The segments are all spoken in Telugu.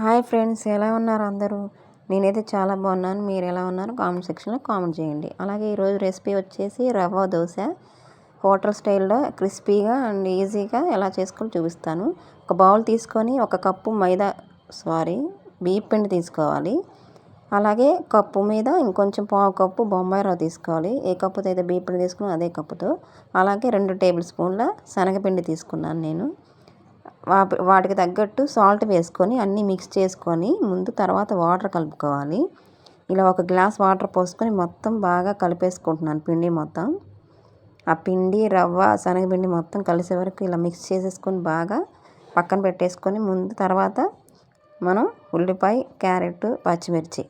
హాయ్ ఫ్రెండ్స్ ఎలా ఉన్నారు అందరూ? నేనైతే చాలా బాగున్నాను. మీరు ఎలా ఉన్నారు? కామెంట్ సెక్షన్లో కామెంట్ చేయండి. అలాగే ఈరోజు రెసిపీ వచ్చేసి రవ్వ దోశ. హోటల్ స్టైల్లో క్రిస్పీగా అండ్ ఈజీగా ఎలా చేసుకోవాలో చూపిస్తాను. ఒక బౌల్ తీసుకొని ఒక కప్పు మైదా సారీ బియ్యం పిండి తీసుకోవాలి. అలాగే కప్పు మీద ఇంకొంచెం పావు కప్పు బొంబాయి రవ్వ తీసుకోవాలి. ఏ కప్పుతో అయితే బియ్యం పిండి తీసుకున్నా అదే కప్పుతో. అలాగే రెండు టేబుల్ స్పూన్ల శనగపిండి తీసుకున్నాను నేను. వాటికి తగ్గట్టు సాల్ట్ వేసుకొని అన్నీ మిక్స్ చేసుకొని ముందు తర్వాత వాటర్ కలుపుకోవాలి. ఇలా ఒక గ్లాస్ వాటర్ పోసుకొని మొత్తం బాగా కలిపేసుకుంటున్నాను పిండి మొత్తం. ఆ పిండి రవ్వ శనగపిండి మొత్తం కలిసే వరకు ఇలా మిక్స్ చేసేసుకొని బాగా పక్కన పెట్టేసుకొని ముందు తర్వాత మనం ఉల్లిపాయ క్యారెట్ పచ్చిమిర్చి.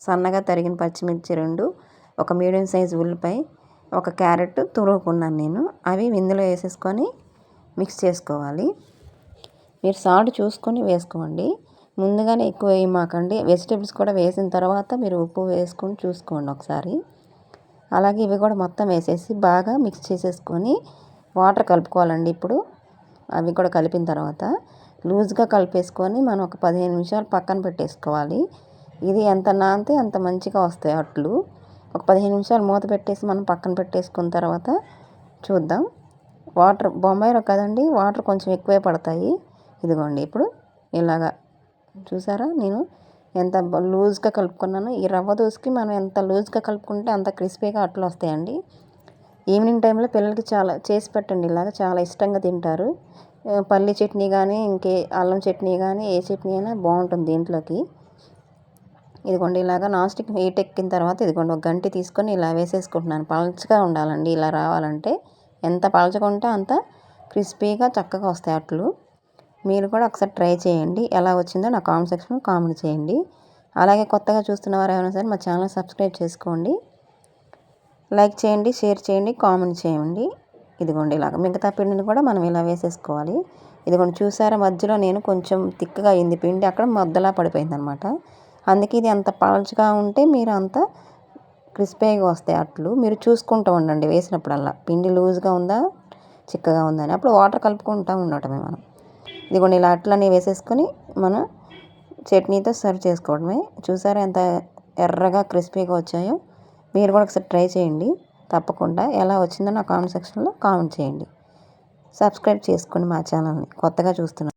సన్నగా తరిగిన పచ్చిమిర్చి రెండు ఒక మీడియం సైజు ఉల్లిపాయ ఒక క్యారెట్ తురుగుకున్నాను నేను. అవి ఇందులో వేసేసుకొని మిక్స్ చేసుకోవాలి. మీరు సాల్ట్ చూసుకొని వేసుకోండి. ముందుగానే ఎక్కువ వేయమాకండి వెజిటేబుల్స్ కూడా వేసిన తర్వాత మీరు ఉప్పు వేసుకొని చూసుకోండి ఒకసారి. అలాగే ఇవి కూడా మొత్తం వేసేసి బాగా మిక్స్ చేసేసుకొని వాటర్ కలుపుకోవాలండి ఇప్పుడు. అవి కూడా కలిపిన తర్వాత లూజ్గా కలిపేసుకొని మనం ఒక పదిహేను నిమిషాలు పక్కన పెట్టేసుకోవాలి. ఇది ఎంత నానితే అంత మంచిగా వస్తాయి అట్లు. ఒక పదిహేను నిమిషాలు మూత పెట్టేసి మనం పక్కన పెట్టేసుకున్న తర్వాత చూద్దాం. వాటర్ బొంబాయిలో కదండి వాటర్ కొంచెం ఎక్కువే పడతాయి. ఇదిగోండి ఇప్పుడు ఇలాగా చూసారా నేను ఎంత లూజ్గా కలుపుకున్నాను ఈ రవ్వ దోశకి మనం ఎంత లూజ్గా కలుపుకుంటే అంత క్రిస్పీగా అట్లు వస్తాయండి. ఈవినింగ్ టైంలో పిల్లలకి చాలా చేసి పెట్టండి ఇలాగ చాలా ఇష్టంగా తింటారు. పల్లి చట్నీ కానీ ఇంకే అల్లం చట్నీ కానీ ఏ చట్నీ అయినా బాగుంటుంది దీంట్లోకి. ఇదిగోండి ఇలాగ నాన్ స్టిక్ హీట్ ఎక్కిన తర్వాత ఇదిగోండి ఒక గంటి తీసుకొని ఇలా వేసేసుకుంటున్నాను. పలచగా ఉండాలండి ఇలా రావాలంటే. ఎంత పలచగా ఉంటే అంత క్రిస్పీగా చక్కగా వస్తాయి అట్లు. మీరు కూడా ఒకసారి ట్రై చేయండి. ఎలా వచ్చిందో నా కామెంట్ సెక్షన్లో కామెంట్ చేయండి. అలాగే కొత్తగా చూస్తున్న వారు ఏమైనా సరే మా ఛానల్ సబ్స్క్రైబ్ చేసుకోండి. లైక్ చేయండి షేర్ చేయండి కామెంట్ చేయండి. ఇదిగోండి ఇలాగ మిగతా పిండిని కూడా మనం ఇలా వేసేసుకోవాలి. ఇదిగోండి చూసారా మధ్యలో నేను కొంచెం తిక్కగా అయింది పిండి. అక్కడ మొద్దలా పడిపోయింది అనమాట అందుకే ఇది అంత పలచగా ఉంటే మీరు అంత క్రిస్పీగా వస్తాయి అట్లు. మీరు చూసుకుంటూ ఉండండి వేసినప్పుడల్లా. పిండి లూజ్గా ఉందా చిక్కగా ఉందని అప్పుడు వాటర్ కలుపుకుంటూ ఉండటమే మనం. ఇదిగోండి ఇలా అట్లనే వేసేసుకొని మనం చట్నీతో సర్వ్ చేసుకోవడమే. చూసారా ఎంత ఎర్రగా క్రిస్పీగా వచ్చాయో? మీరు కూడా ఒకసారి ట్రై చేయండి. తప్పకుండా ఎలా వచ్చిందో నా కామెంట్ సెక్షన్లో కామెంట్ చేయండి. సబ్స్క్రైబ్ చేసుకోండి మా ఛానల్ని. కొత్తగా చూస్తున్నాను